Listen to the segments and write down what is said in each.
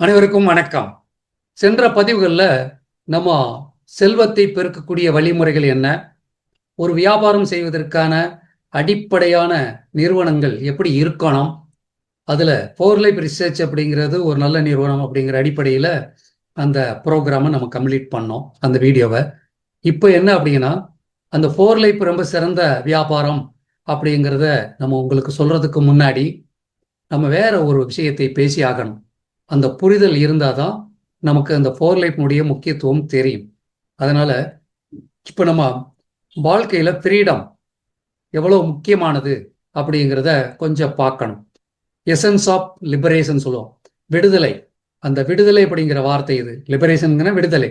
அனைவருக்கும் வணக்கம். சென்ற பதிவுகளில் நம்ம செல்வத்தை பெருக்கக்கூடிய வழிமுறைகள் என்ன? ஒரு வியாபாரம் செய்வதற்கான அடிப்படையான நிறுவனங்கள் எப்படி இருக்கணும்? அதில் ஃபோர் லைஃப் ரிசர்ச் அப்படிங்கிறது ஒரு நல்ல நிறுவனம் அப்படிங்கிற அடிப்படையில் அந்த ப்ரோக்ராமை நம்ம கம்ப்ளீட் பண்ணோம் அந்த வீடியோவை. இப்போ என்ன அப்படின்னா அந்த ஃபோர் லைஃப் ரொம்ப சிறந்த வியாபாரம் அப்படிங்கிறத நம்ம உங்களுக்கு சொல்கிறதுக்கு முன்னாடி நம்ம வேற ஒரு விஷயத்தை பேசி ஆகணும். அந்த புரிதல் இருந்தால் தான் நமக்கு அந்த ஃபோர் லைஃப்னுடைய முக்கியத்துவம் தெரியும். அதனால் இப்போ நம்ம வாழ்க்கையில் ஃப்ரீடம் எவ்வளோ முக்கியமானது அப்படிங்கிறத கொஞ்சம் பார்க்கணும். எசன்ஸ் ஆஃப் லிபரேஷன் சொல்லுவோம். விடுதலை. அந்த விடுதலை அப்படிங்கிற வார்த்தை இது. லிபரேஷனுங்கிற விடுதலை.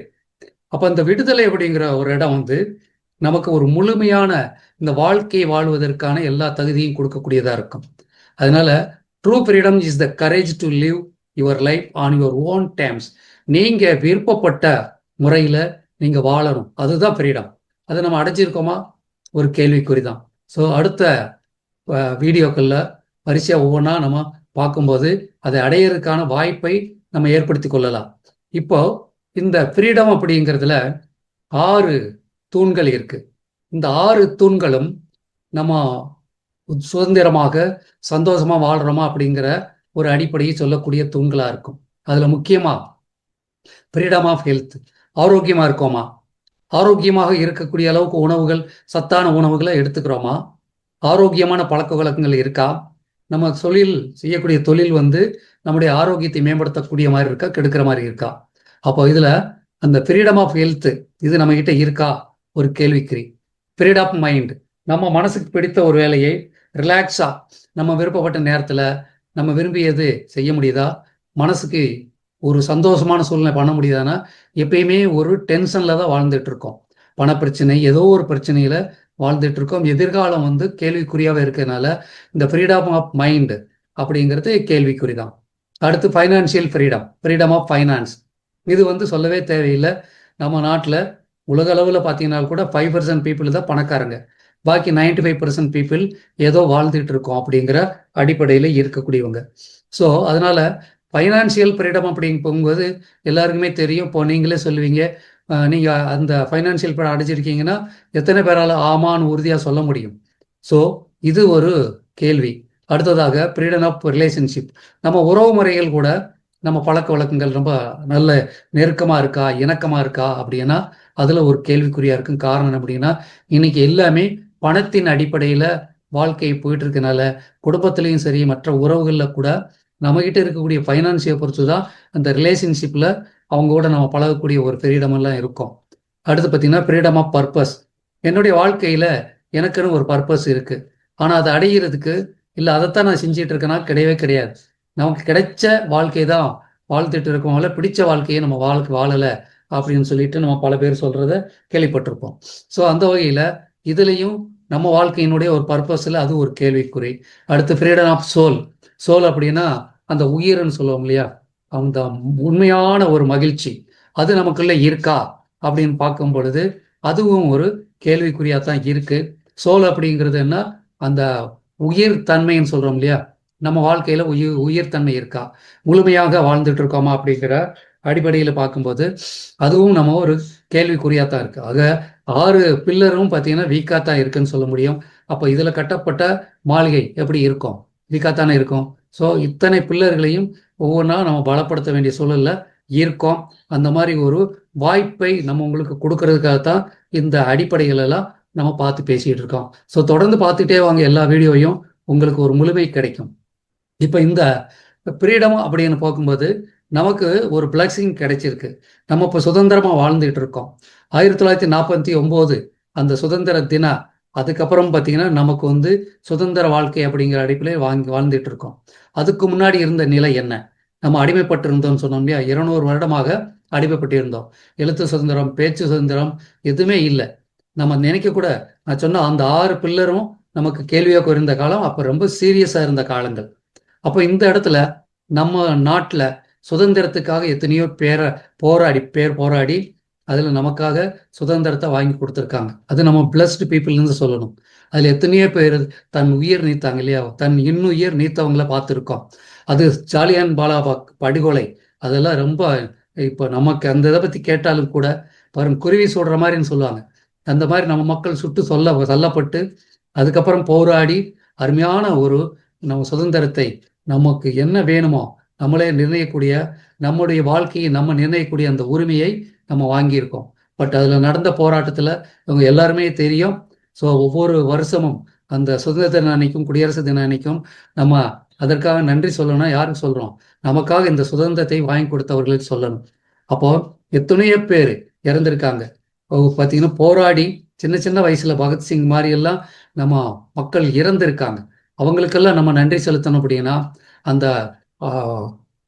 அப்போ அந்த விடுதலை அப்படிங்கிற ஒரு இடம் வந்து நமக்கு ஒரு முழுமையான இந்த வாழ்க்கையை வாழ்வதற்கான எல்லா தகுதியும் கொடுக்கக்கூடியதாக இருக்கும். அதனால true freedom is the courage to live your life on your own times நீங்க விருப்பப்பட்ட முறையில நீங்க வாழணும். அதுதான் ஃப்ரீடம் அதை நம்ம அடைஞ்சிருக்கோமா? ஒரு கேள்விக்குறி தான் ஸோ அடுத்த வீடியோக்களில் வரிசையாக ஒவ்வொன்றா நம்ம பார்க்கும்போது அதை அடையிறதுக்கான வாய்ப்பை நம்ம ஏற்படுத்தி கொள்ளலாம். இப்போ இந்த ஃப்ரீடம் அப்படிங்கிறதுல ஆறு தூண்கள் இருக்கு. இந்த ஆறு தூண்களும் நம்ம சுதந்திரமாக சந்தோஷமா வாழ்றோமா அப்படிங்கிற ஒரு அடிப்படையை சொல்லக்கூடிய தூண்களாக இருக்கும். அதில் முக்கியமாக ஃப்ரீடம் ஆஃப் ஹெல்த் ஆரோக்கியமாக இருக்கோமா? ஆரோக்கியமாக இருக்கக்கூடிய அளவுக்கு உணவுகள் சத்தான உணவுகளை எடுத்துக்கிறோமா? ஆரோக்கியமான பழக்க வழக்கங்கள் இருக்கா? நம்ம தொழில் செய்யக்கூடிய தொழில் வந்து நம்முடைய ஆரோக்கியத்தை மேம்படுத்தக்கூடிய மாதிரி இருக்கா கெடுக்கிற மாதிரி இருக்கா? அப்போ இதில் அந்த ஃப்ரீடம் ஆஃப் ஹெல்த்து இது நம்மக்கிட்ட இருக்கா? ஒரு கேள்விக்குறி. ஃப்ரீட் ஆஃப் மைண்ட் நம்ம மனசுக்கு பிடித்த ஒரு வேலையை ரிலாக்ஸாக நம்ம விருப்பப்பட்ட நேரத்தில் நம்ம விரும்பியது செய்ய முடியுதா? மனசுக்கு ஒரு சந்தோஷமான சூழ்நிலை பண்ண முடியுதானா? எப்பயுமே ஒரு டென்ஷன்ல தான் வாழ்ந்துட்டு இருக்கோம். பணப்பிரச்சனை ஏதோ ஒரு பிரச்சனையில வாழ்ந்துட்டு இருக்கோம். எதிர்காலம் வந்து கேள்விக்குறியாக இருக்கிறதுனால இந்த ஃப்ரீடம் ஆஃப் மைண்டு அப்படிங்கிறது கேள்விக்குறி தான் அடுத்து financial freedom freedom of finance இது வந்து சொல்லவே தேவையில்லை. நம்ம நாட்டில் உலக அளவில் பார்த்தீங்கன்னா கூட ஃபைவ் பர்சன்ட் பீப்புள் தான் பணக்காரங்க. பாக்கி நைன்டி ஃபைவ் பர்சன்ட் பீப்புள் ஏதோ வாழ்ந்துட்டு இருக்கோம் அப்படிங்கிற அடிப்படையில் இருக்கக்கூடியவங்க. ஸோ அதனால ஃபைனான்சியல் ஃப்ரீடம் அப்படிங்க போகும்போது எல்லாருக்குமே தெரியும். இப்போ நீங்களே சொல்லுவீங்க நீங்கள் அந்த ஃபைனான்சியல் ஃப்ரீடம் அடைஞ்சிருக்கீங்கன்னா எத்தனை பேரால் ஆமான்னு உறுதியாக சொல்ல முடியும்? ஸோ இது ஒரு கேள்வி. அடுத்ததாக ஃப்ரீடம் ஆஃப் ரிலேஷன்ஷிப் நம்ம உறவு முறைகள் கூட நம்ம பழக்க வழக்கங்கள் ரொம்ப நல்ல நெருக்கமாக இருக்கா இணக்கமாக இருக்கா அப்படின்னா அதில் ஒரு கேள்விக்குறியாக இருக்கும். காரணம் அப்படின்னா இன்னைக்கு எல்லாமே பணத்தின் அடிப்படையில் வாழ்க்கை போயிட்டு இருக்கனால குடும்பத்திலையும் சரி மற்ற உறவுகளில் கூட நம்மகிட்ட இருக்கக்கூடிய ஃபைனான்சியை பொறுத்து தான் அந்த ரிலேஷன்ஷிப்பில் அவங்க கூட நம்ம பழகக்கூடிய ஒரு ஃப்ரீடமெல்லாம் இருக்கும். அடுத்து பார்த்தீங்கன்னா ஃப்ரீடம் ஆஃப் பர்பஸ் என்னுடைய வாழ்க்கையில் எனக்குன்னு ஒரு பர்பஸ் இருக்குது ஆனால் அதை அடைகிறதுக்கு இல்லை அதைத்தான் நான் செஞ்சிட்டு இருக்கேன்னா கிடையவே கிடையாது. நமக்கு கிடைச்ச வாழ்க்கை தான் வாழ்த்துட்டு இருக்கவங்கள பிடிச்ச வாழ்க்கையை நம்ம வாழ்க்கை வாழலை அப்படின்னு சொல்லிட்டு நம்ம பல பேர் சொல்கிறத கேள்விப்பட்டிருப்போம். ஸோ அந்த வகையில் இதுலேயும் நம்ம வாழ்க்கையினுடைய ஒரு பர்பஸில் அது ஒரு கேள்விக்குறி. அடுத்து ஃப்ரீடம் ஆஃப் சோல் சோல் அப்படின்னா அந்த உயிர்னு சொல்லுவோம் இல்லையா? அந்த உண்மையான ஒரு மகிழ்ச்சி. அது நமக்குள்ள இருக்கா? அப்படின்னு பார்க்கும் பொழுது அதுவும் ஒரு கேள்விக்குறியா தான் இருக்கு. சோல் அப்படிங்கிறது என்ன? அந்த உயிர் தன்மைன்னு சொல்றோம் இல்லையா? நம்ம வாழ்க்கையில உயிர் உயிர் தன்மை இருக்கா? முழுமையாக வாழ்ந்துட்டு இருக்கோமா அப்படிங்கிற அடிப்படையில் பார்க்கும்போது அதுவும் நம்ம ஒரு கேள்விக்குறியாக தான் இருக்கு. ஆக ஆறு பில்லரும் பார்த்தீங்கன்னா வீக்காக தான் இருக்குன்னு சொல்ல முடியும். அப்போ இதில் கட்டப்பட்ட மாளிகை எப்படி இருக்கும்? வீக்காக தானே இருக்கும். ஸோ இத்தனை பில்லர்களையும் ஒவ்வொன்றா நம்ம பலப்படுத்த வேண்டிய சூழல்ல இருக்கோம். அந்த மாதிரி ஒரு வாய்ப்பை நம்ம உங்களுக்கு கொடுக்கறதுக்காக தான் இந்த அடிப்படைகளெல்லாம் நம்ம பார்த்து பேசிகிட்டு இருக்கோம். ஸோ தொடர்ந்து பார்த்துட்டே வாங்க எல்லா வீடியோவையும். உங்களுக்கு ஒரு முழுமை கிடைக்கும். இப்போ இந்த ஃப்ரீடம் அப்படின்னு பார்க்கும்போது நமக்கு ஒரு பிளக்ஸிங் கிடைச்சிருக்கு. நம்ம இப்போ சுதந்திரமாக வாழ்ந்துகிட்டு இருக்கோம். ஆயிரத்தி தொள்ளாயிரத்தி நாற்பத்தி ஒம்போது அந்த சுதந்திர தின அதுக்கப்புறம் பார்த்தீங்கன்னா நமக்கு வந்து சுதந்திர வாழ்க்கை அப்படிங்கிற அடிப்படையில் வாங்கி வாழ்ந்துட்டு இருக்கோம். அதுக்கு முன்னாடி இருந்த நிலை என்ன? நம்ம அடிமைப்பட்டு இருந்தோம்னு சொன்னோம் இல்லையா? இருநூறு வருடமாக அடிமைப்பட்டு இருந்தோம் எழுத்து சுதந்திரம் பேச்சு சுதந்திரம் எதுவுமே இல்லை. நம்ம நினைக்க கூட நான் சொன்ன அந்த ஆறு பில்லரும் நமக்கு கேள்வியாக இருந்த காலம் அப்போ ரொம்ப சீரியஸாக இருந்த காலங்கள். அப்போ இந்த இடத்துல நம்ம நாட்டில் சுதந்திரத்துக்காக எத்தனையோ பேரை போராடி பேர் போராடி அதில் நமக்காக சுதந்திரத்தை வாங்கி கொடுத்துருக்காங்க. அது நம்ம பிளஸ்டு பீப்புள்னு சொல்லணும். அதில் எத்தனையோ பேர் தன் உயிர் நீத்தாங்க இல்லையா? தன் இன்னுயிர் நீத்தவங்கள பார்த்துருக்கோம். அது ஜாலியான் பாலாபா படுகொலை. அதெல்லாம் ரொம்ப இப்போ நமக்கு அந்த இதை பற்றி கேட்டாலும் கூட பாருங்க குருவி சொல்கிற மாதிரின்னு சொல்லுவாங்க. அந்த மாதிரி நம்ம மக்கள் சுட்டு சொல்ல தள்ளப்பட்டு அதுக்கப்புறம் போராடி அருமையான ஒரு நம்ம சுதந்திரத்தை நமக்கு என்ன வேணுமோ நம்மளே நிர்ணயிக்கக்கூடிய நம்முடைய வாழ்க்கையை நம்ம நிர்ணயிக்கக்கூடிய அந்த உரிமையை நம்ம வாங்கியிருக்கோம். பட் அதில் நடந்த போராட்டத்தில் இவங்க எல்லாருமே தெரியும். ஸோ ஒவ்வொரு வருஷமும் அந்த சுதந்திர தின அன்னைக்கும் குடியரசு தின அன்னைக்கும் நம்ம அதற்காக நன்றி சொல்லணும் யாருக்கு சொல்கிறோம் நமக்காக இந்த சுதந்திரத்தை வாங்கி கொடுத்தவர்களுக்கு சொல்லணும். அப்போ எத்தனையோ பேர் இறந்திருக்காங்க. பார்த்தீங்கன்னா போராடி சின்ன சின்ன வயசுல பகத்சிங் மாதிரி எல்லாம் நம்ம மக்கள் இறந்திருக்காங்க. அவங்களுக்கெல்லாம் நம்ம நன்றி செலுத்தணும் அப்படின்னா அந்த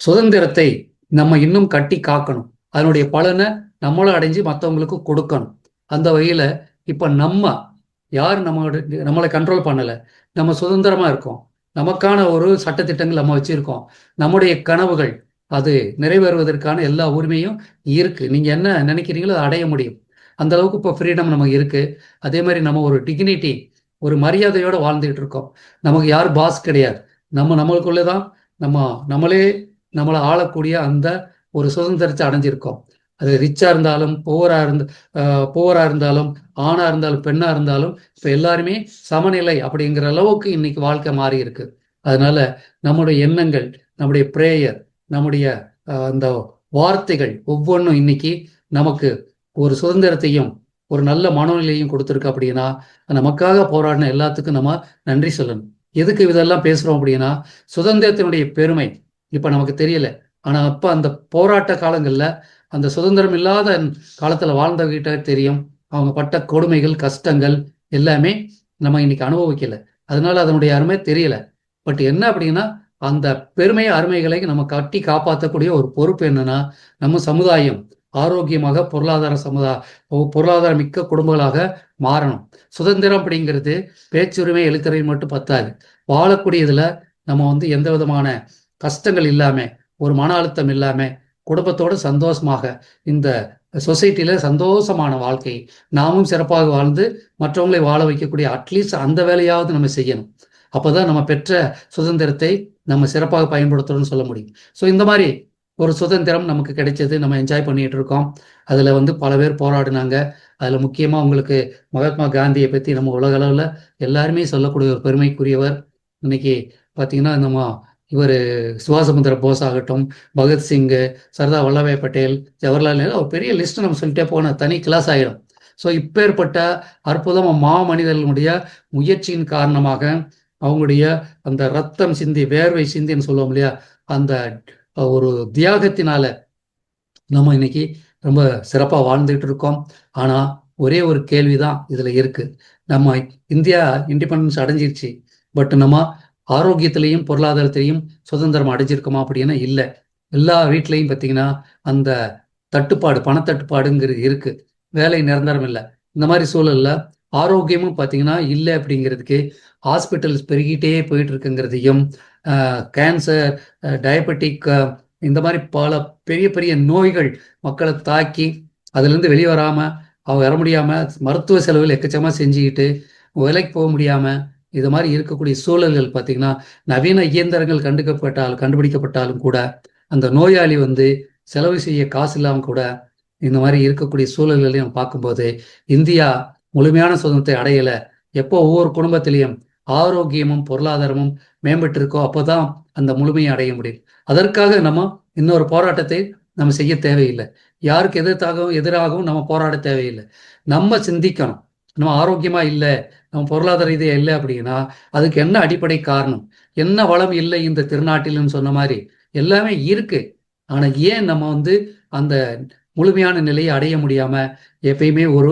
சுதந்திரத்தை நம்ம இன்னும் கட்டி காக்கணும். அதனுடைய பலனை நம்மளும் அடைஞ்சு மற்றவங்களுக்கு கொடுக்கணும். அந்த வகையில் இப்போ நம்ம யார் நம்மளோட நம்மளை கண்ட்ரோல் பண்ணலை? நம்ம சுதந்திரமாக இருக்கோம். நமக்கான ஒரு சட்டத்திட்டங்கள் நம்ம வச்சுருக்கோம். நம்முடைய கனவுகள் அது நிறைவேறுவதற்கான எல்லா உரிமையும் இருக்கு. நீங்கள் என்ன நினைக்கிறீங்களோ அதை அடைய முடியும். அந்த அளவுக்கு இப்போ ஃப்ரீடம் நமக்கு இருக்குது அதே மாதிரி நம்ம ஒரு டிக்னிட்டி ஒரு மரியாதையோடு வாழ்ந்துகிட்டு இருக்கோம். நமக்கு யார் பாஸ் கிடையாது. நம்ம நம்மளுக்குள்ளே தான் நம்ம நம்மளே நம்மளை ஆளக்கூடிய அந்த ஒரு சுதந்திரத்தை அடைஞ்சிருக்கோம். அது ரிச்சா இருந்தாலும் புவரா இருந்த புவரா இருந்தாலும் ஆணா இருந்தாலும் பெண்ணா இருந்தாலும் இப்போ எல்லாருமே சமநிலை அப்படிங்கிற அளவுக்கு இன்னைக்கு வாழ்க்கை மாறி இருக்கு அதனால நம்முடைய எண்ணங்கள் நம்முடைய பிரேயர் நம்முடைய அந்த வார்த்தைகள் ஒவ்வொன்றும் இன்னைக்கு நமக்கு ஒரு சுதந்திரத்தையும் ஒரு நல்ல மனநிலையும் கொடுத்துருக்கு அப்படின்னா நமக்காக போராடின எல்லாத்துக்கும் நம்ம நன்றி சொல்லணும். எதுக்கு இதெல்லாம் பேசுகிறோம் அப்படின்னா சுதந்திரத்தினுடைய பெருமை. இப்போ நமக்கு தெரியல. ஆனால் அப்போ அந்த போராட்ட காலங்களில் அந்த சுதந்திரம் இல்லாத காலத்தில் வாழ்ந்தவங்கிட்ட தெரியும். அவங்க பட்ட கொடுமைகள் கஷ்டங்கள் எல்லாமே நம்ம இன்னைக்கு அனுபவிக்கல. அதனால அதனுடைய அருமை தெரியல. பட் என்ன அப்படின்னா அந்த பெருமை அருமைகளை நம்ம கட்டி காப்பாற்றக்கூடிய ஒரு பொறுப்பு என்னன்னா நம்ம சமுதாயம். ஆரோக்கியமாக பொருளாதார சமுதாய பொருளாதார மிக்க குடும்பங்களாக மாறணும். சுதந்திரம் அப்படிங்கிறது பேச்சுரிமை எழுத்துறை மட்டும் பத்தாது. வாழக்கூடியதுல நம்ம வந்து எந்த விதமான கஷ்டங்கள் இல்லாம ஒரு மன அழுத்தம் இல்லாம குடும்பத்தோடு சந்தோஷமாக இந்த சொசைட்டியில சந்தோஷமான வாழ்க்கை நாமும் சிறப்பாக வாழ்ந்து மற்றவங்களை வாழ வைக்கக்கூடிய அட்லீஸ்ட் அந்த வேலையாவது நம்ம செய்யணும். அப்போதான் நம்ம பெற்ற சுதந்திரத்தை நம்ம சிறப்பாக பயன்படுத்தணும்னு சொல்ல முடியும். ஸோ இந்த மாதிரி ஒரு சுதந்திரம் நமக்கு கிடைச்சது நம்ம என்ஜாய் பண்ணிட்டு இருக்கோம் அதுல வந்து பல பேர் போராடினாங்க. அதுல முக்கியமா உங்களுக்கு மகாத்மா காந்தியை பத்தி நம்ம உலக அளவுல எல்லாருமே சொல்லக்கூடிய ஒரு பெருமைக்குரியவர். இன்னைக்கு பாத்தீங்கன்னா நம்ம இவர் சுபாஷ் போஸ் ஆகட்டும் பகத்சிங்கு சர்தார் வல்லபாய் பட்டேல் ஜவஹர்லால் நேரு ஒரு பெரிய லிஸ்ட் நம்ம சொல்லிட்டே போன தனி கிளாஸ் ஆகிடும் ஸோ இப்பேற்பட்ட அற்புதம் மா மனிதர்களுடைய முயற்சியின் காரணமாக அவங்களுடைய அந்த ரத்தம் சிந்தி வேர்வை சிந்தின்னு சொல்லுவோம் இல்லையா? அந்த ஒரு தியாகத்தினால நம்ம இன்னைக்கு ரொம்ப சிறப்பாக வாழ்ந்துகிட்டு இருக்கோம். ஆனால் ஒரே ஒரு கேள்வி தான் இதில் இருக்குது நம்ம இந்தியா இண்டிபெண்டன்ஸ் அடைஞ்சிருச்சு. பட் நம்ம ஆரோக்கியத்திலையும் பொருளாதாரத்திலையும் சுதந்திரம் அடைஞ்சிருக்கோமா அப்படின்னா இல்லை. எல்லா வீட்லையும் பார்த்தீங்கன்னா அந்த தட்டுப்பாடு பணத்தட்டுப்பாடுங்கிறது இருக்குது வேலை நிரந்தரம் இல்லை. இந்த மாதிரி சூழலில் ஆரோக்கியமும் பார்த்தீங்கன்னா இல்லை அப்படிங்கிறதுக்கு ஹாஸ்பிட்டல்ஸ் பெருகிட்டே போயிட்டு இருக்குங்கிறதையும் கேன்சர் டயபெட்டிக் இந்த மாதிரி பல பெரிய பெரிய நோய்கள் மக்களை தாக்கி அதுலேருந்து வெளியே வராமல் அவங்க வர முடியாமல் மருத்துவ செலவுகள் எக்கச்சமாக செஞ்சுக்கிட்டு வேலைக்கு போக முடியாமல் இது மாதிரி இருக்கக்கூடிய சூழல்கள் பார்த்தீங்கன்னா நவீன இயந்திரங்கள் கண்டுக்கப்பட்டால் கண்டுபிடிக்கப்பட்டாலும் கூட அந்த நோயாளி வந்து செலவு செய்ய காசு இல்லாமல் கூட இந்த மாதிரி இருக்கக்கூடிய சூழல்களையும் பார்க்கும்போது இந்தியா முழுமையான சுதந்திரத்தை அடையலை. எப்போ ஒவ்வொரு குடும்பத்திலையும் ஆரோக்கியமும் பொருளாதாரமும் மேம்பட்டு இருக்கோ அப்போதான் அந்த முழுமையை அடைய முடியும். அதற்காக நம்ம இன்னொரு போராட்டத்தை நம்ம செய்ய தேவையில்லை. யாருக்கு எதிர்த்தாகவும் எதிராகவும் நம்ம போராட தேவையில்லை. நம்ம சிந்திக்கணும். நம்ம ஆரோக்கியமா இல்லை நம்ம பொருளாதார ரீதியா இல்லை அப்படின்னா அதுக்கு என்ன அடிப்படை காரணம்? என்ன வளம் இல்லை இந்த திருநாட்டில்னு சொன்ன மாதிரி எல்லாமே இருக்கு. ஆனா ஏன் நம்ம வந்து அந்த முழுமையான நிலையை அடைய முடியாம எப்பயுமே ஒரு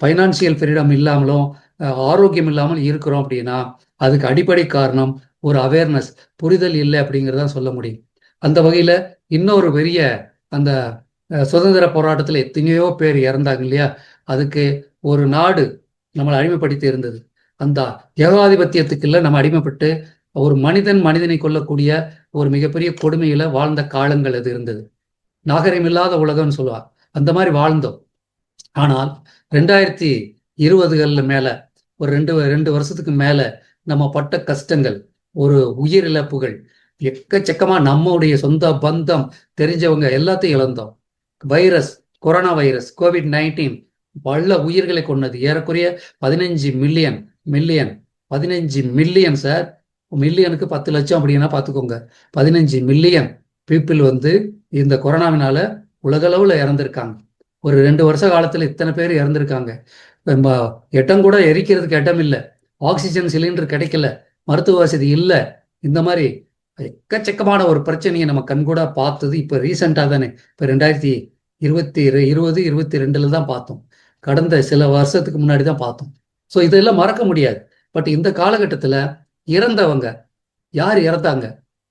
ஃபைனான்சியல் ஃப்ரீடம் இல்லாமலும் ஆரோக்கியம் இல்லாமல் இருக்கிறோம் அப்படின்னா அதுக்கு அடிப்படை காரணம் ஒரு அவேர்னஸ் புரிதல் இல்லை அப்படிங்கிறத சொல்ல முடியும். அந்த வகையில இன்னொரு பெரிய அந்த சுதந்திர போராட்டத்தில் எத்தனையோ பேர் இறந்தாங்க இல்லையா? அதுக்கு ஒரு நாடு நம்மளை அடிமைப்படுத்தி இருந்தது. அந்த ஏகாதிபத்தியத்துக்குள்ள நம்ம அடிமைப்பட்டு ஒரு மனிதன் மனிதனை கொள்ளக்கூடிய ஒரு மிகப்பெரிய கொடுமையில வாழ்ந்த காலங்கள் அது இருந்தது. நாகரிகம் இல்லாத உலகம்னு சொல்லுவா. அந்த மாதிரி வாழ்ந்தோம். ஆனால் ரெண்டாயிரத்தி இருபதுகளில் மேல ஒரு ரெண்டு ரெண்டு வருஷத்துக்கு மேல நம்ம பட்ட கஷ்டங்கள் ஒரு உயிர் இழப்புகள் எக்கச்சக்கமா நம்மளுடைய சொந்த பந்தம் தெரிஞ்சவங்க எல்லாத்தையும் இழந்தோம். Virus corona virus covid nineteen பல உயிர்களை கொண்டது ஏறக்குறைய பதினஞ்சு மில்லியன் மில்லியன் பதினஞ்சு மில்லியன் சார் மில்லியனுக்கு பத்து லட்சம் அப்படின்னா பார்த்துக்கோங்க பதினஞ்சு மில்லியன் பீப்புள் வந்து இந்த கொரோனாவினால உலகளவில் இறந்திருக்காங்க. ஒரு ரெண்டு வருஷ காலத்தில் இத்தனை பேர் இறந்துருக்காங்க. நம்ம இடம் கூட எரிக்கிறதுக்கு இடம் இல்லை. ஆக்சிஜன் சிலிண்டர் கிடைக்கல. மருத்துவ வசதி இல்லை. இந்த மாதிரி எக்கச்சக்கமான ஒரு பிரச்சனையை நம்ம கண்கூட பார்த்தது இப்போ ரீசெண்டாக தானே. இப்போ ரெண்டாயிரத்தி இருபத்தி இருபது இருபத்தி ரெண்டில் தான் பார்த்தோம். கடந்த சில வருஷத்துக்கு முன்னாடி தான் பார்த்தோம். ஸோ இதெல்லாம் மறக்க முடியாது. பட் இந்த காலகட்டத்தில் இறந்தவங்க யார் இறந்தாங்க?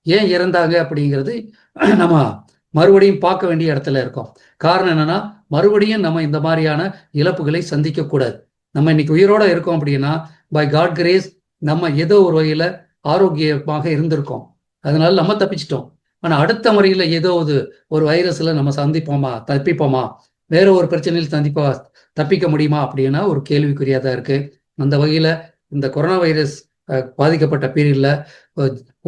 ஏன் இறந்தாங்க அப்படிங்கிறது நம்ம மறுபடியும் பார்க்க வேண்டிய இடத்துல இருக்கோம். காரணம் என்னன்னா மறுபடியும் நம்ம இந்த மாதிரியான இழப்புகளை சந்திக்க கூடாது நம்ம இன்னைக்கு உயிரோட இருக்கோம் அப்படின்னா பை காட் கிரேஸ் நம்ம ஏதோ ஒரு வகையில ஆரோக்கியமாக இருந்திருக்கோம். அதனால நம்ம தப்பிச்சிட்டோம். ஆனா அடுத்த முறையில ஏதோ ஒரு ஒரு வைரஸ்ல நம்ம சந்திப்போமா தப்பிப்போமா வேற ஒரு பிரச்சனையில் சந்திப்பா தப்பிக்க முடியுமா அப்படின்னா ஒரு கேள்விக்குறியா தான் இருக்கு. அந்த வகையில இந்த கொரோனா வைரஸ் பாதிக்கப்பட்ட பீரியட்ல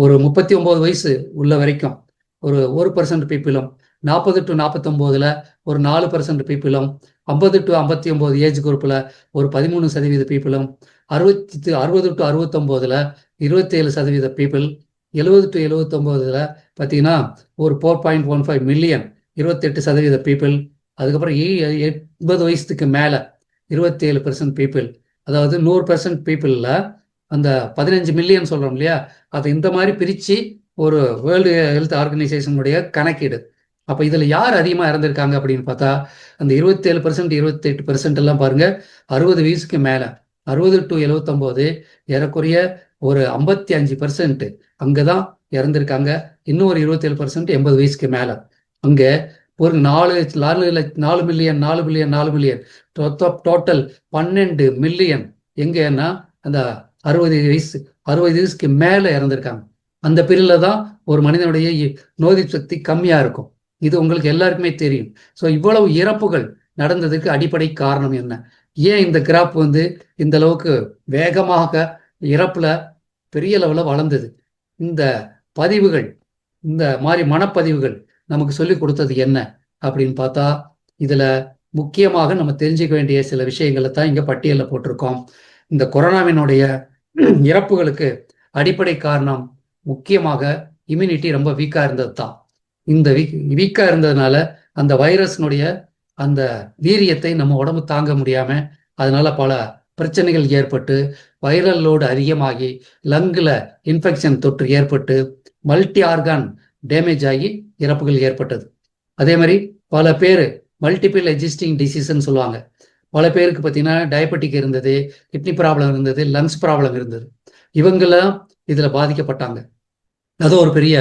ஒரு முப்பத்தி ஒன்பது வயசு உள்ள வரைக்கும் ஒரு ஒரு பர்சன்ட் பீப்புளும் நாற்பது டு நாற்பத்தொம்போதுல ஒரு நாலு பர்சன்ட் பீப்புளும் ஐம்பது டு ஐம்பத்தி ஒம்போது ஏஜ் குரூப்பில் ஒரு பதிமூணு சதவீத பீப்புளும் அறுபத்தி அறுபது டு அறுபத்தொம்போதுல இருபத்தேழு சதவீத பீப்புள் எழுபது டு எழுபத்தொம்போதுல பார்த்தீங்கன்னா ஒரு four point one five million இருபத்தெட்டு சதவீத பீப்புள் அதுக்கப்புறம் எண்பது வயசுக்கு மேலே இருபத்தேழு பெர்சன்ட் பீப்புள் அதாவது நூறு பெர்சன்ட் பீப்புளில் அந்த பதினஞ்சு மில்லியன் சொல்கிறோம் இல்லையா? அதை இந்த மாதிரி பிரித்து ஒரு வேர்ல்டு ஹெல்த் ஆர்கனைசேஷனுடைய கணக்கீடு. அப்போ இதில் யார் அதிகமாக இறந்துருக்காங்க அப்படின்னு பார்த்தா அந்த இருபத்தேழு பர்சன்ட் இருபத்தெட்டு பர்சன்ட் எல்லாம் பாருங்க அறுபது வயசுக்கு மேலே அறுபது டு எழுபத்தொம்போது ஏறக்குறைய ஒரு ஐம்பத்தி அஞ்சு பர்சன்ட் அங்கே தான் இறந்துருக்காங்க. இன்னும் ஒரு இருபத்தேழு பர்சன்ட் எண்பது வயசுக்கு மேலே. அங்கே ஒரு நாலு நாலு நாலு மில்லியன் நாலு மில்லியன் நாலு மில்லியன் டோட்டல் பன்னெண்டு மில்லியன் எங்கன்னா அந்த அறுபது வயசு அறுபது வயசுக்கு மேலே இறந்துருக்காங்க. அந்த பிரிவில் தான் ஒரு மனிதனுடைய நோய் சக்தி கம்மியாக இருக்கும். இது உங்களுக்கு எல்லாருக்குமே தெரியும். ஸோ இவ்வளவு இறப்புகள் நடந்ததுக்கு அடிப்படை காரணம் என்ன? ஏன் இந்த கிராப் வந்து இந்த அளவுக்கு வேகமாக இறப்புல பெரிய லெவலில் வளர்ந்தது? இந்த பதிவுகள் இந்த மாதிரி மனப்பதிவுகள் நமக்கு சொல்லி கொடுத்தது என்ன அப்படின்னு பார்த்தா இதில் முக்கியமாக நம்ம தெரிஞ்சுக்க வேண்டிய சில விஷயங்களை தான் இங்கே பட்டியலில் போட்டிருக்கோம். இந்த கொரோனாவினுடைய இறப்புகளுக்கு அடிப்படை காரணம் முக்கியமாக இம்யூனிட்டி ரொம்ப வீக்காக இருந்தது தான் இந்த வீக் வீக்கா இருந்ததுனால அந்த வைரஸ்னுடைய அந்த வீரியத்தை நம்ம உடம்பு தாங்க முடியாம அதனால பல பிரச்சனைகள் ஏற்பட்டு வைரல் லோடு அதிகமாகி லங்கில் இன்ஃபெக்ஷன் தொற்று ஏற்பட்டு மல்டி ஆர்கான் டேமேஜ் ஆகி இறப்புகள் ஏற்பட்டது. அதே மாதிரி பல பேர் மல்டிபிள் எக்ஸிஸ்டிங் டிசீஸ்ன்னு சொல்லுவாங்க. பல பேருக்கு பார்த்தீங்கன்னா டயபெட்டிக் இருந்தது கிட்னி ப்ராப்ளம் இருந்தது லங்ஸ் ப்ராப்ளம் இருந்தது. இவங்கெல்லாம் இதில் பாதிக்கப்பட்டாங்க. அது ஒரு பெரிய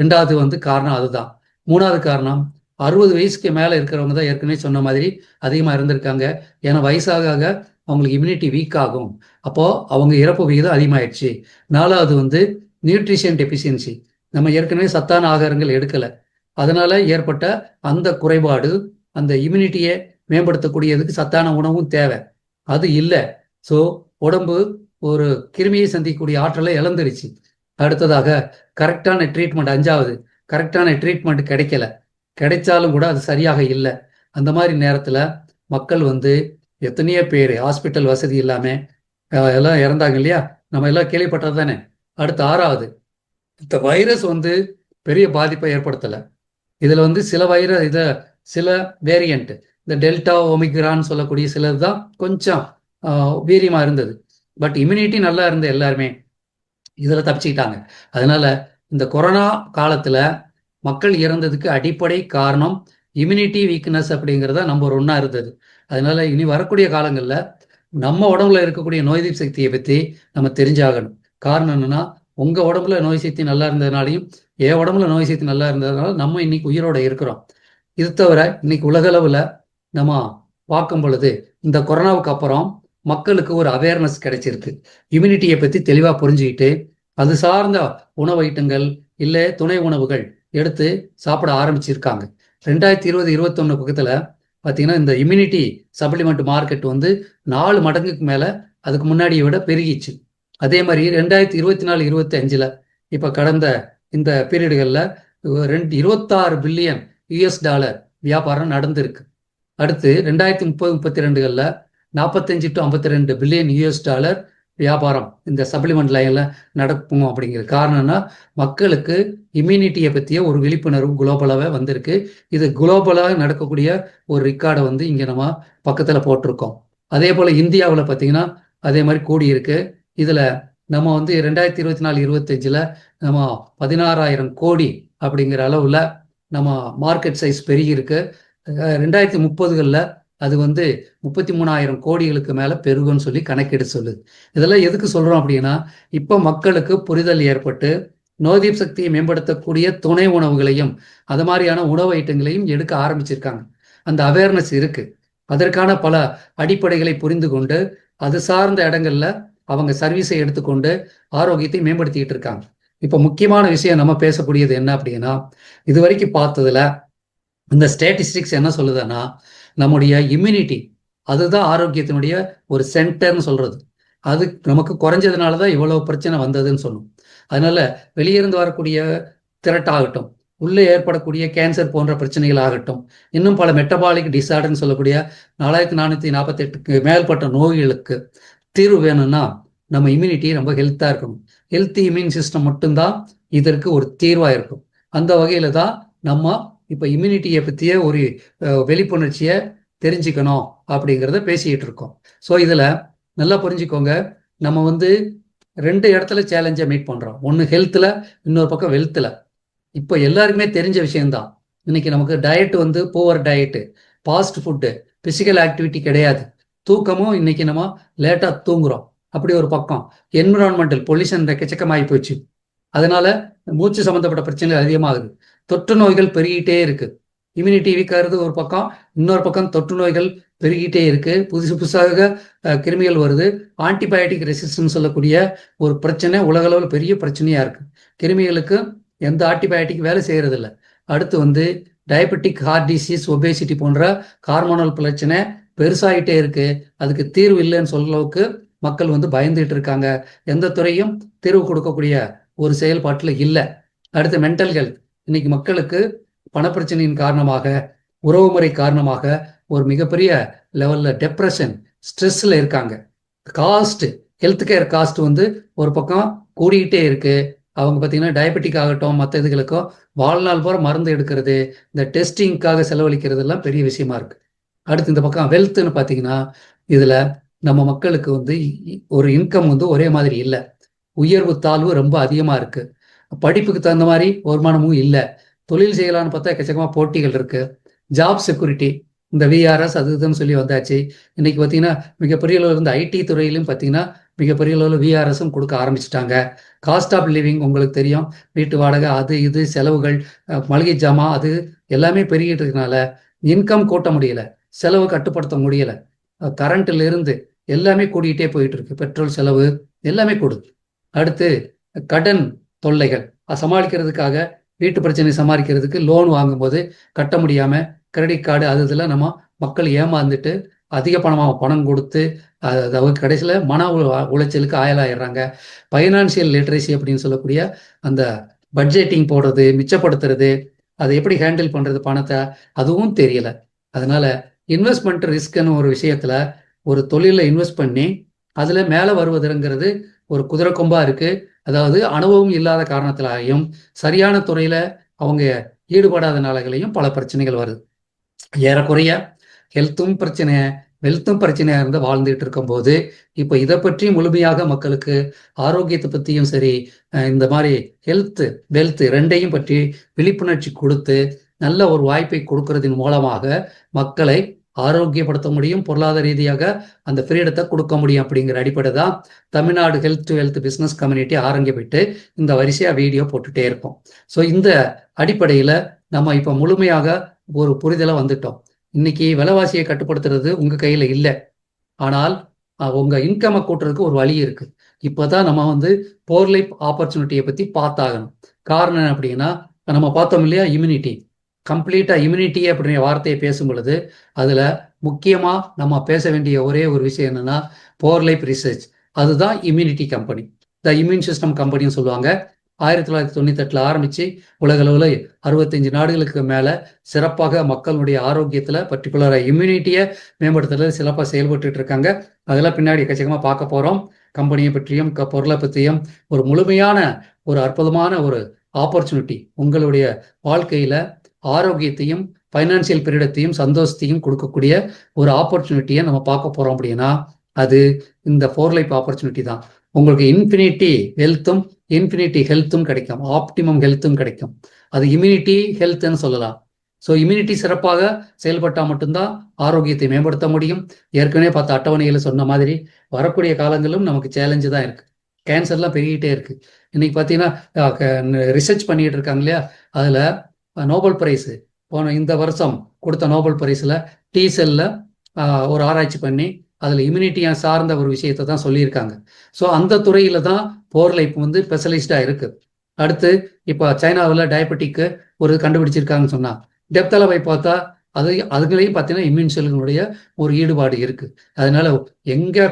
ரெண்டாவது வந்து காரணம் அதுதான். மூணாவது காரணம் அறுபது வயசுக்கு மேலே இருக்கிறவங்க தான் ஏற்கனவே சொன்ன மாதிரி அதிகமாக இருந்திருக்காங்க. ஏன்னா வயசாக அவங்களுக்கு இம்யூனிட்டி வீக் ஆகும். அப்போது அவங்க இறப்பு விகிதம் அதிகமாயிடுச்சு. நாலாவது வந்து நியூட்ரிஷன் டெபிஷியன்சி நம்ம ஏற்கனவே சத்தான ஆகாரங்கள் எடுக்கலை. அதனால் ஏற்பட்ட அந்த குறைபாடு அந்த இம்யூனிட்டியை மேம்படுத்தக்கூடியதுக்கு சத்தான உணவும் தேவை. அது இல்லை. ஸோ உடம்பு ஒரு கிருமியை சந்திக்கக்கூடிய ஆற்றலை இழந்துருச்சு. அடுத்ததாக கரெக்டான ட்ரீட்மெண்ட் அஞ்சாவது கரெக்டான ட்ரீட்மெண்ட் கிடைக்கல. கிடைச்சாலும் கூட அது சரியாக இல்லை. அந்த மாதிரி நேரத்தில் மக்கள் வந்து எத்தனையோ பேர் ஹாஸ்பிட்டல் வசதி இல்லாமல் எல்லாம் இறந்தாங்க இல்லையா? நம்ம எல்லாம் கேள்விப்பட்டது தானே? அடுத்து ஆறாவது இந்த வைரஸ் வந்து பெரிய பாதிப்பை ஏற்படுத்தலை. இதில் வந்து சில வைரஸ் இதை சில வேரியண்ட் இந்த டெல்டா ஒமிக்ரான்னு சொல்லக்கூடிய சிலது தான் கொஞ்சம் வீரியமாக இருந்தது. பட் இம்யூனிட்டி நல்லா இருந்தது எல்லாருமே இதில் தப்பிச்சுக்கிட்டாங்க. அதனால இந்த கொரோனா காலத்தில் மக்கள் இறந்ததுக்கு அடிப்படை காரணம் இம்யூனிட்டி வீக்னஸ் அப்படிங்கிறத நம்பர் ஒன்றா இருந்தது. அதனால இனி வரக்கூடிய காலங்களில் நம்ம உடம்புல இருக்கக்கூடிய நோய் எதிர்ப்பு சக்தியை பற்றி நம்ம தெரிஞ்சாகணும். காரணம் என்னன்னா உங்கள் உடம்புல நோய் சக்தி நல்லா இருந்ததுனாலையும் என் உடம்புல நோய் சக்தி நல்லா இருந்ததுனால நம்ம இன்னைக்கு உயிரோட இருக்கிறோம். இது தவிர இன்னைக்கு உலகளவில் நம்ம பார்க்கும் பொழுது இந்த கொரோனாவுக்கு அப்புறம் மக்களுக்கு ஒரு அவேர்னஸ் கிடைச்சிருக்கு. இம்யூனிட்டியை பற்றி தெளிவாக புரிஞ்சுக்கிட்டு அது சார்ந்த உணவு ஐட்டங்கள் இல்லை துணை உணவுகள் எடுத்து சாப்பிட ஆரம்பிச்சிருக்காங்க. ரெண்டாயிரத்தி இருபது இருபத்தொன்னு பக்கத்தில் பார்த்தீங்கன்னா இந்த இம்யூனிட்டி சப்ளிமெண்ட் மார்க்கெட் வந்து நாலு மடங்குக்கு மேலே அதுக்கு முன்னாடியை விட பெருகிச்சு. அதே மாதிரி ரெண்டாயிரத்தி இருபத்தி நாலு இருபத்தி அஞ்சில் இப்போ கடந்த இந்த பீரியடுகளில் ரெண்டு இருபத்தாறு பில்லியன் யூஎஸ் டாலர் வியாபாரம் நடந்திருக்கு. அடுத்து ரெண்டாயிரத்தி முப்பது முப்பத்தி ரெண்டுகளில் நாற்பத்தஞ்சு டு ஐம்பத்தி ரெண்டு பில்லியன் யூஎஸ் டாலர் வியாபாரம் இந்த சப்ளிமெண்ட் லைனில் நடக்கும் அப்படிங்கிறது காரணம்னா மக்களுக்கு இம்யூனிட்டியை பற்றிய ஒரு விழிப்புணர்வு குளோபலாகவே வந்திருக்கு. இது குளோபலாக நடக்கக்கூடிய ஒரு ரெக்கார்டை வந்து இங்கே நம்ம பக்கத்தில் போட்டிருக்கோம். அதே போல் இந்தியாவில் பார்த்தீங்கன்னா அதே மாதிரி கூடியிருக்கு. இதில் நம்ம வந்து ரெண்டாயிரத்தி இருபத்தி நாலு இருபத்தஞ்சில் நம்ம பதினாறாயிரம் கோடி அப்படிங்கிற அளவில் நம்ம மார்க்கெட் சைஸ் பெருகிருக்கு ரெண்டாயிரத்தி முப்பதுகளில் அது வந்து முப்பத்தி மூணாயிரம் கோடிகளுக்கு மேலே பெருகும்னு சொல்லி கணக்கெடு சொல்லுது. இதெல்லாம் எதுக்கு சொல்கிறோம் அப்படின்னா இப்போ மக்களுக்கு புரிதல் ஏற்பட்டு நோதீப் சக்தியை மேம்படுத்தக்கூடிய துணை உணவுகளையும் அது மாதிரியான உணவு ஐட்டங்களையும் எடுக்க ஆரம்பிச்சிருக்காங்க. அந்த அவேர்னஸ் இருக்கு. அதற்கான பல அடிப்படைகளை புரிந்து கொண்டு அது சார்ந்த இடங்கள்ல அவங்க சர்வீஸை எடுத்துக்கொண்டு ஆரோக்கியத்தை மேம்படுத்திக்கிட்டு இருக்காங்க. இப்போ முக்கியமான விஷயம் நம்ம பேசக்கூடியது என்ன அப்படின்னா இது வரைக்கும் பார்த்ததுல இந்த ஸ்டேட்டிஸ்டிக்ஸ் என்ன சொல்லுதுன்னா நம்முடைய இம்யூனிட்டி அதுதான் ஆரோக்கியத்தினுடைய ஒரு சென்டர்னு சொல்றது. அது நமக்கு குறைஞ்சதுனால தான் இவ்வளவு பிரச்சனை வந்ததுன்னு சொன்னோம் அதனால வெளியிருந்து வரக்கூடிய திரட்டாகட்டும் உள்ளே ஏற்படக்கூடிய கேன்சர் போன்ற பிரச்சனைகள் ஆகட்டும் இன்னும் பல மெட்டபாலிக் டிசார்டர்னு சொல்லக்கூடிய நாலாயிரத்தி நானூற்றி நாற்பத்தி எட்டுக்கு மேற்பட்ட நோய்களுக்கு தீர்வு வேணும்னா நம்ம இம்யூனிட்டி ரொம்ப ஹெல்த்தாக இருக்கணும். ஹெல்த்தி இம்யூன் சிஸ்டம் மட்டும்தான் இதற்கு ஒரு தீர்வாக இருக்கும். அந்த வகையில் தான் நம்ம இப்போ இம்யூனிட்டியை பற்றிய ஒரு வெளிப்புணர்ச்சியை தெரிஞ்சுக்கணும் அப்படிங்கிறத பேசிக்கிட்டு இருக்கோம். ஸோ இதில் நல்லா புரிஞ்சுக்கோங்க. நம்ம வந்து ரெண்டு இடத்துல சேலஞ்சை மீட் பண்ணுறோம் ஒன்று ஹெல்த்தில் இன்னொரு பக்கம் வெல்த்தில் இப்போ எல்லாருக்குமே தெரிஞ்ச விஷயம்தான். இன்னைக்கு நமக்கு டயட் வந்து poor diet fast food physical activity கிடையாது. தூக்கமும் இன்னைக்கு நம்ம லேட்டாக தூங்குறோம். அப்படி ஒரு பக்கம். என்விரான்மெண்டல் பொல்யூஷன் எக்கச்சக்கமாகி போச்சு. அதனால மூச்சு சம்மந்தப்பட்ட பிரச்சனைகள் அதிகமாகுது. தொற்று நோய்கள் பெருகிட்டே இருக்கு. இம்யூனிட்டி வீக்காகிறது ஒரு பக்கம் இன்னொரு பக்கம் தொற்று நோய்கள் பெருகிட்டே இருக்கு. புதுசு புதுசாக கிருமிகள் வருது. ஆன்டிபயோட்டிக் ரெசிஸ்டன்ஸ் சொல்லக்கூடிய ஒரு பிரச்சனை உலகளவில் பெரிய பிரச்சனையா இருக்கு. கிருமிகளுக்கு எந்த ஆன்டிபயோட்டிக் வேலை செய்யறது இல்லை அடுத்து வந்து டயபெட்டிக் ஹார்ட் டிசீஸ் ஒபேசிட்டி போன்ற ஹார்மோனல் பிரச்சனை பெருசாகிட்டே இருக்கு. அதுக்கு தீர்வு இல்லைன்னு சொல்ற அளவுக்கு மக்கள் வந்து பயந்துட்டு இருக்காங்க. எந்த துறையும் தீர்வு கொடுக்கக்கூடிய ஒரு செயல்பாட்டில் இல்லை. அடுத்து மென்டல் ஹெல்த் இன்னைக்கு மக்களுக்கு பணப்பிரச்சனையின் காரணமாக உறவுமுறை காரணமாக ஒரு மிகப்பெரிய லெவலில் டெப்ரெஷன் ஸ்ட்ரெஸ்ஸில் இருக்காங்க. காஸ்ட்டு ஹெல்த் கேர் காஸ்ட் வந்து ஒரு பக்கம் கூடிக்கிட்டே இருக்குது அவங்க பார்த்தீங்கன்னா டயபெட்டிக் ஆகட்டும் மற்ற இதுகளுக்கும் வாழ்நாள் போகிற மருந்து எடுக்கிறது இந்த டெஸ்டிங்க்காக செலவழிக்கிறது எல்லாம் பெரிய விஷயமா இருக்குது அடுத்து இந்த பக்கம் வெல்த்துன்னு பார்த்தீங்கன்னா இதில் நம்ம மக்களுக்கு வந்து ஒரு இன்கம் வந்து ஒரே மாதிரி இல்லை. உயர்வு தாழ்வு ரொம்ப அதிகமாக இருக்குது படிப்புக்கு தகுந்த மாதிரி வருமானமும் இல்லை. தொழில் செய்யலாம்னு பார்த்தா எக்கச்சக்கமாக போட்டிகள் இருக்குது ஜாப் செக்யூரிட்டி இந்த விஆர்எஸ் அது இதுன்னு சொல்லி வந்தாச்சு. இன்னைக்கு பார்த்தீங்கன்னா மிகப்பெரிய அளவில் இருந்து ஐடி துறையிலும் பார்த்தீங்கன்னா மிகப்பெரிய அளவில் விஆர்எஸும் கொடுக்க ஆரம்பிச்சிட்டாங்க. காஸ்ட் ஆஃப் லிவிங் உங்களுக்கு தெரியும். வீட்டு வாடகை அது இது செலவுகள் மளிகை ஜாமான் அது எல்லாமே பெருகிட்டு இருக்கனால இன்கம் கூட்ட முடியல. செலவு கட்டுப்படுத்த முடியல. கரண்ட்ல இருந்து எல்லாமே கூடிக்கிட்டே போயிட்டு இருக்கு. பெட்ரோல் செலவு எல்லாமே கூடுது. அடுத்து கடன் தொல்லைகள். சமாளிக்கிறதுக்காக வீட்டு பிரச்சனை சமாளிக்கிறதுக்கு லோன் வாங்கும்போது கட்ட முடியாம கிரெடிட் கார்டு அது இதெல்லாம் நம்ம மக்கள் ஏமாந்துட்டு அதிக பணமாக பணம் கொடுத்து அதாவது கடைசியில் மன உளைச்சலுக்கு ஆயலாயிடுறாங்க. ஃபைனான்சியல் லிட்ரேசி அப்படின்னு சொல்லக்கூடிய அந்த பட்ஜெட்டிங் போடுறது மிச்சப்படுத்துறது அதை எப்படி ஹேண்டில் பண்ணுறது பணத்தை அதுவும் தெரியல. அதனால இன்வெஸ்ட்மெண்ட் ரிஸ்க்னு ஒரு விஷயத்தில் ஒரு தொழிலில் இன்வெஸ்ட் பண்ணி அதில் மேலே வருவதுங்கிறது ஒரு குதிரை கொம்பா இருக்கு. அதாவது அனுபவம் இல்லாத காரணத்திலாயும் சரியான துறையில அவங்க ஈடுபடாத நாளைகளையும் பல பிரச்சனைகள் வருது. ஏறக்குறைய ஹெல்த்தும் பிரச்சனை வெல்த்தும் பிரச்சனையாக இருந்து வாழ்ந்துட்டு இருக்கும் போது இப்போ இதை பற்றி முழுமையாக மக்களுக்கு ஆரோக்கியத்தை பற்றியும் சரி இந்த மாதிரி ஹெல்த்து வெல்த்து ரெண்டையும் பற்றி விழிப்புணர்ச்சி கொடுத்து நல்ல ஒரு வாய்ப்பை கொடுக்கறதின் மூலமாக மக்களை ஆரோக்கியப்படுத்த முடியும் பொருளாதார ரீதியாக அந்த ஃப்ரீடத்தை கொடுக்க முடியும் அப்படிங்கிற அடிப்படை தான் Tamil Nadu health to health business community ஆரம்பிட்டு இந்த வரிசையாக வீடியோ போட்டுட்டே இருக்கோம். ஸோ இந்த அடிப்படையில் நம்ம இப்போ முழுமையாக ஒரு புரிதலை வந்துட்டோம். இன்னைக்கு விலைவாசியை கட்டுப்படுத்துறது உங்கள் கையில் இல்லை. ஆனால் உங்கள் இன்கமை கூட்டுறதுக்கு ஒரு வழி இருக்குது இப்போ தான் நம்ம வந்து போர் லைஃப் ஆப்பர்ச்சுனிட்டியை பற்றி பார்த்தாகணும். காரணம் அப்படின்னா நம்ம பார்த்தோம் இல்லையா இம்யூனிட்டி கம்ப்ளீட்டாக இம்யூனிட்டி அப்படின்ற வார்த்தையை பேசும் பொழுது அதில் முக்கியமாக நம்ம பேச வேண்டிய ஒரே ஒரு விஷயம் என்னென்னா போர் லைஃப் ரிசர்ச் அதுதான் immunity company the immune system கம்பெனின்னு சொல்லுவாங்க. ஆயிரத்தி தொள்ளாயிரத்தி தொண்ணூத்தெட்டில் ஆரம்பித்து உலகளவில் அறுபத்தஞ்சு நாடுகளுக்கு மேலே சிறப்பாக மக்களுடைய ஆரோக்கியத்தில் பர்டிகுலராக இம்யூனிட்டியை மேம்படுத்துறது சிறப்பாக செயல்பட்டு இருக்காங்க. அதெல்லாம் பின்னாடி எக்கச்சக்கமாக பார்க்க போகிறோம் கம்பெனியை பற்றியும் க பொருளை பற்றியும் ஒரு முழுமையான ஒரு அற்புதமான ஒரு ஆப்பர்ச்சுனிட்டி உங்களுடைய வாழ்க்கையில் ஆரோக்கியத்தையும் ஃபைனான்சியல் பீரியடத்தையும் சந்தோஷத்தையும் கொடுக்கக்கூடிய ஒரு ஆப்பர்ச்சுனிட்டியை நம்ம பார்க்க போகிறோம் அப்படின்னா அது இந்த ஃபோர் லைஃப் ஆப்பர்ச்சுனிட்டி தான். உங்களுக்கு இன்ஃபினிட்டி வெல்த்தும் இன்ஃபினிட்டி ஹெல்த்தும் கிடைக்கும். ஆப்டிமம் ஹெல்த்தும் கிடைக்கும். அது இம்யூனிட்டி ஹெல்த்னு சொல்லலாம். ஸோ இம்யூனிட்டி சிறப்பாக செயல்பட்டால் மட்டும்தான் ஆரோக்கியத்தை மேம்படுத்த முடியும். ஏற்கனவே பார்த்த அட்டவணைகளை சொன்ன மாதிரி வரக்கூடிய காலங்களும் நமக்கு சேலஞ்சு தான் இருக்கு. கேன்சர்லாம் பெருகிட்டே இருக்கு. இன்னைக்கு பார்த்தீங்கன்னா ரிசர்ச் பண்ணிட்டு இருக்காங்க இல்லையா? அதில் நோபல் பிரைஸு போன இந்த வருஷம் கொடுத்த நோபல் பிரைஸில் டி செல்ல ஒரு ஆராய்ச்சி பண்ணி அதில் இம்யூனிட்டியை சார்ந்த ஒரு விஷயத்தை தான் சொல்லியிருக்காங்க. ஸோ அந்த துறையில் தான் போர் லைஃப் வந்து ஸ்பெஷலிஸ்டாக இருக்குது அடுத்து இப்போ சைனாவில் டயபெட்டிக்கு ஒரு கண்டுபிடிச்சிருக்காங்கன்னு சொன்னால் டெப்தால போய் பார்த்தா அது அதுகளையும் பார்த்தீங்கன்னா இம்யூன் செல்களுடைய ஒரு ஈடுபாடு இருக்குது அதனால எங்கே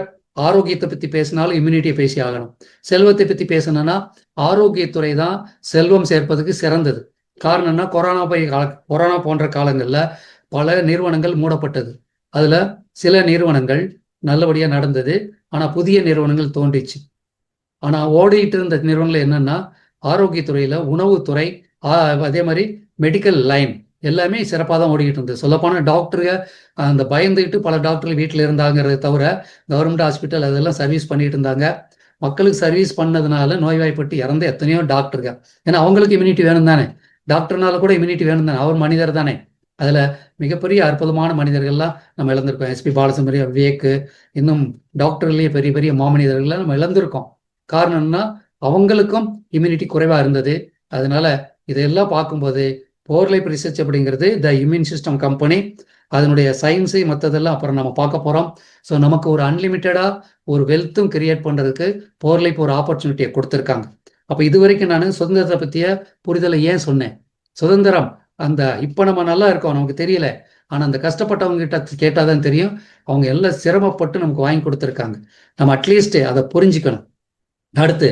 ஆரோக்கியத்தை பற்றி பேசினாலும் இம்யூனிட்டியை பேசி ஆகணும். செல்வத்தை பற்றி பேசணும்னா ஆரோக்கியத்துறை தான் செல்வம் சேர்ப்பதுக்கு சிறந்தது. காரணம்னா கொரோனா பைய கால கொரோனா போன்ற காலங்களில் பல நிறுவனங்கள் மூடப்பட்டது. அதில் சில நிறுவனங்கள் நல்லபடியாக நடந்தது. ஆனால் புதிய நிறுவனங்கள் தோன்றிச்சு. ஆனால் ஓடிட்டு இருந்த நிறுவனங்கள் என்னென்னா ஆரோக்கியத்துறையில் உணவுத்துறை அதே மாதிரி மெடிக்கல் லைன் எல்லாமே சிறப்பாக தான் ஓடிக்கிட்டு இருந்தது. சொல்லப்போனால் டாக்டருங்க அந்த பயந்துக்கிட்டு பல டாக்டர்கள் வீட்டில் இருந்தாங்கிறத தவிர கவர்மெண்ட் ஹாஸ்பிட்டல் அதெல்லாம் சர்வீஸ் பண்ணிட்டு இருந்தாங்க. மக்களுக்கு சர்வீஸ் பண்ணதுனால நோய்வாய்ப்பட்டு இறந்த எத்தனையோ டாக்டருங்க. ஏன்னா அவங்களுக்கு இம்யூனிட்டி வேணும் தானே டாக்டர்னால கூட இம்யூனிட்டி வேணும் தானே? அவர் மனிதர் தானே. அதில் மிகப்பெரிய அற்புதமான மனிதர்கள்லாம் நம்ம இழந்திருக்கோம். எஸ்பி பாலசுப்ரமணியம் விவேக்கு இன்னும் டாக்டர்லேயே பெரிய பெரிய மாமனிதர்கள்லாம் நம்ம இழந்திருக்கோம். காரணம்னா அவங்களுக்கும் இம்யூனிட்டி குறைவாக இருந்தது. அதனால இதையெல்லாம் பார்க்கும்போது போர்லைப் ரிசர்ச் அப்படிங்கிறது த இம்யூன் சிஸ்டம் கம்பெனி அதனுடைய சயின்ஸு மற்றதெல்லாம் அப்புறம் நம்ம பார்க்க போகிறோம் ஸோ நமக்கு ஒரு அன்லிமிட்டடாக ஒரு வெல்த்தும் கிரியேட் பண்ணுறதுக்கு போர்லைப் ஒரு ஆப்பர்ச்சுனிட்டியை கொடுத்துருக்காங்க. அப்போ இது வரைக்கும் நான் சுதந்திரத்தை பற்றிய புரிதலை ஏன் சொன்னேன்? சுதந்திரம் அந்த இப்போ நம்ம நல்லா இருக்கோம் நமக்கு தெரியல. ஆனால் அந்த கஷ்டப்பட்டவங்க கிட்ட கேட்டால் தான் தெரியும். அவங்க எல்லாம் சிரமப்பட்டு நமக்கு வாங்கி கொடுத்துருக்காங்க. நம்ம அட்லீஸ்ட் அதை புரிஞ்சுக்கணும். அடுத்து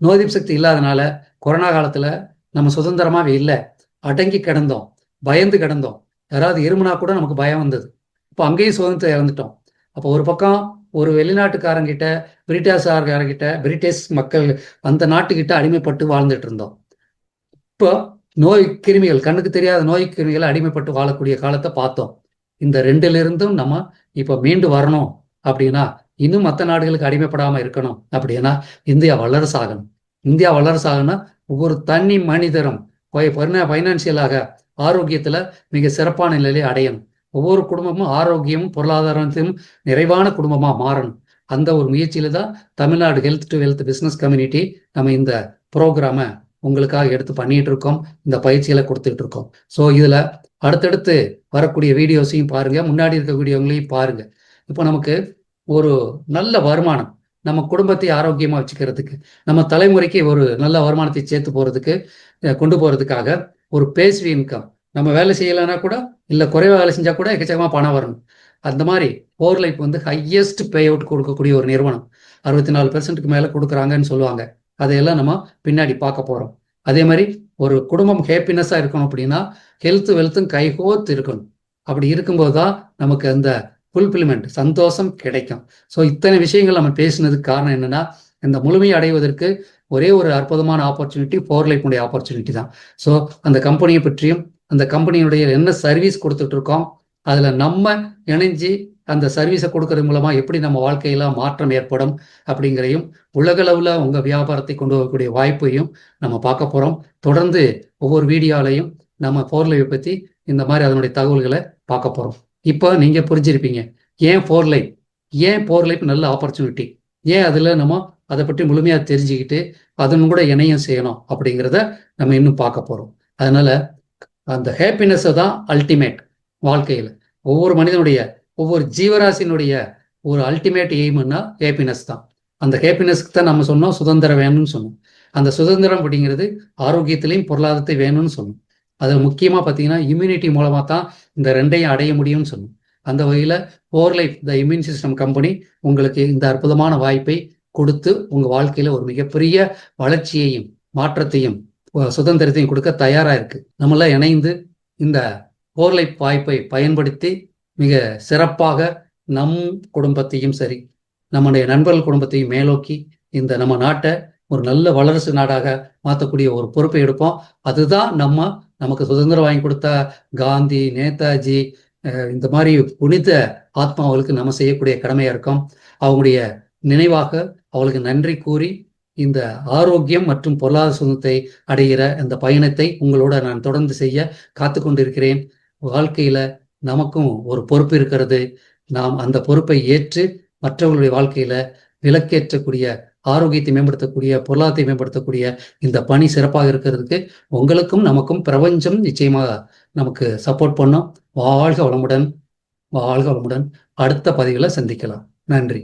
நோதிப் சக்தி இல்லாதனால கொரோனா காலத்தில் நம்ம சுதந்திரமாகவே இல்லை. அடங்கி கிடந்தோம் பயந்து கிடந்தோம். யாராவது இருமுனா கூட நமக்கு பயம் வந்தது. இப்போ அங்கேயும் சுதந்திரத்தை இறந்துட்டோம் அப்போ ஒரு பக்கம் ஒரு வெளிநாட்டுக்காரங்கிட்ட பிரிட்டிஷார்காரங்கிட்ட பிரிட்டிஷ் மக்கள் அந்த நாட்டுக்கிட்ட அடிமைப்பட்டு வாழ்ந்துட்டு இருந்தோம். இப்போ நோய் கிருமிகள் கண்ணுக்கு தெரியாத நோய் கிருமிகள் அடிமைப்பட்டு வாழக்கூடிய காலத்தை பார்த்தோம். இந்த ரெண்டுலேருந்தும் நம்ம இப்போ மீண்டு வரணும் அப்படின்னா இன்னும் மற்ற நாடுகளுக்கு அடிமைப்படாமல் இருக்கணும் அப்படின்னா இந்தியா வல்லரசு இந்தியா வல்லரசு ஒவ்வொரு தனி மனிதரும் பைனான்சியலாக ஆரோக்கியத்தில் மிக சிறப்பான நிலையை அடையணும். ஒவ்வொரு குடும்பமும் ஆரோக்கியமும் பொருளாதாரத்தையும் நிறைவான குடும்பமா மாறணும். அந்த ஒரு முயற்சியில தான் Tamil Nadu health to health business community நம்ம இந்த ப்ரோக்ராமை உங்களுக்காக எடுத்து பண்ணிட்டு இருக்கோம். இந்த பயிற்சிகளை கொடுத்துட்டு இருக்கோம். ஸோ இதுல அடுத்தடுத்து வரக்கூடிய வீடியோஸையும் பாருங்க. முன்னாடி இருக்க வீடியோங்களையும் பாருங்க. இப்போ நமக்கு ஒரு நல்ல வருமானம் நம்ம குடும்பத்தை ஆரோக்கியமாக வச்சுக்கிறதுக்கு நம்ம தலைமுறைக்கு ஒரு நல்ல வருமானத்தை சேர்த்து போகிறதுக்கு கொண்டு போகிறதுக்காக ஒரு பேசிவ் இன்கம் நம்ம வேலை செய்யலைன்னா கூட இல்லை குறைவாக வேலை செஞ்சால் கூட எக்கச்சக்கமாக பணம் வரணும். அந்த மாதிரி போர் லைஃப் வந்து ஹையஸ்ட் பே அவுட் கொடுக்கக்கூடிய ஒரு நிறுவனம். அறுபத்தி நாலு பெர்சன்ட்டுக்கு மேலே கொடுக்குறாங்கன்னு சொல்லுவாங்க. அதையெல்லாம் நம்ம பின்னாடி பார்க்க போகிறோம் அதே மாதிரி ஒரு குடும்பம் ஹேப்பினஸ்ஸாக இருக்கணும் அப்படின்னா ஹெல்த் வெல்த்தும் கைகோத்து இருக்கணும். அப்படி இருக்கும்போது தான் நமக்கு அந்த ஃபுல்ஃபில்மெண்ட் சந்தோஷம் கிடைக்கும். ஸோ இத்தனை விஷயங்கள் நம்ம பேசினதுக்கு காரணம் என்னன்னா இந்த முழுமையை அடைவதற்கு ஒரே ஒரு அற்புதமான ஆப்பர்ச்சுனிட்டி ஃபோர் லைஃப்னுடைய ஆப்பர்ச்சுனிட்டி தான். ஸோ அந்த கம்பெனியை பற்றியும் அந்த கம்பெனியுடைய என்ன சர்வீஸ் கொடுத்துட்டு இருக்கோம் அதில் நம்ம இணைஞ்சு அந்த சர்வீஸை கொடுக்கறது மூலமா எப்படி நம்ம வாழ்க்கையில மாற்றம் ஏற்படும் அப்படிங்கிறதையும் உலகளவில் உங்கள் வியாபாரத்தை கொண்டு வரக்கூடிய வாய்ப்பையும் நம்ம பார்க்க போகிறோம் தொடர்ந்து ஒவ்வொரு வீடியோலையும் நம்ம ஃபோர் பற்றி இந்த மாதிரி அதனுடைய தகவல்களை பார்க்க போகிறோம் இப்போ நீங்கள் புரிஞ்சிருப்பீங்க ஏன் ஃபோர் லைஃப் ஏன் ஃபோர் லைஃப் நல்ல ஆப்பர்ச்சுனிட்டி ஏன் அதில் நம்ம அதை பற்றி முழுமையாக தெரிஞ்சுக்கிட்டு அதன் கூட இணையம் செய்யணும் அப்படிங்கிறத நம்ம இன்னும் பார்க்க போகிறோம் அதனால அந்த ஹாப்பினஸ்ஸை தான் அல்டிமேட் வாழ்க்கையில். ஒவ்வொரு மனிதனுடைய ஒவ்வொரு ஜீவராசினுடைய ஒரு அல்டிமேட் எய்ம்னா ஹேப்பினஸ் தான். அந்த ஹேப்பினஸ்க்கு தான் நம்ம சொன்னோம் சுதந்திரம் வேணும்னு சொன்னோம். அந்த சுதந்திரம் அப்படிங்கிறது ஆரோக்கியத்திலையும் பொருளாதாரத்தை வேணும்னு சொன்னோம். அது முக்கியமாக பார்த்தீங்கன்னா இம்யூனிட்டி மூலமாக தான் இந்த ரெண்டையும் அடைய முடியும்னு சொன்னோம். அந்த வகையில் four life the immune system company உங்களுக்கு இந்த அற்புதமான வாய்ப்பை கொடுத்து உங்கள் வாழ்க்கையில் ஒரு மிகப்பெரிய வளர்ச்சியையும் மாற்றத்தையும் சுதந்திரத்தையும் கொடுக்க தயாரா இருக்கு. நம்மளாம் இணைந்து இந்த போர்லை வாய்ப்பை பயன்படுத்தி மிக சிறப்பாக நம் குடும்பத்தையும் சரி நம்முடைய நண்பர்கள் குடும்பத்தையும் மேலோக்கி இந்த நம்ம நாட்டை ஒரு நல்ல வளரசு நாடாக மாற்றக்கூடிய ஒரு பொறுப்பை எடுப்போம். அதுதான் நம்ம நமக்கு சுதந்திரம் வாங்கி கொடுத்த காந்தி நேதாஜி இந்த மாதிரி புனித ஆத்மாவுகளுக்கு நம்ம செய்யக்கூடிய கடமையா இருக்கும். அவங்களுடைய நினைவாக அவளுக்கு நன்றி கூறி இந்த ஆரோக்கியம் மற்றும் பொருளாதார சுதந்திரத்தை அடைகிற அந்த பயணத்தை உங்களோட நான் தொடர்ந்து செய்ய காத்து கொண்டிருக்கிறேன். வாழ்க்கையில நமக்கும் ஒரு பொறுப்பு இருக்கிறது. நாம் அந்த பொறுப்பை ஏற்று மற்றவர்களுடைய வாழ்க்கையில விலக்கேற்றக்கூடிய ஆரோக்கியத்தை மேம்படுத்தக்கூடிய பொருளாதாரத்தை மேம்படுத்தக்கூடிய இந்த பணி சிறப்பாக இருக்கிறதுக்கு உங்களுக்கும் நமக்கும் பிரபஞ்சம் நிச்சயமாக நமக்கு சப்போர்ட் பண்ணும். வாழ்க வளமுடன் வாழ்க வளமுடன். அடுத்த பதிவில் சந்திக்கலாம். நன்றி.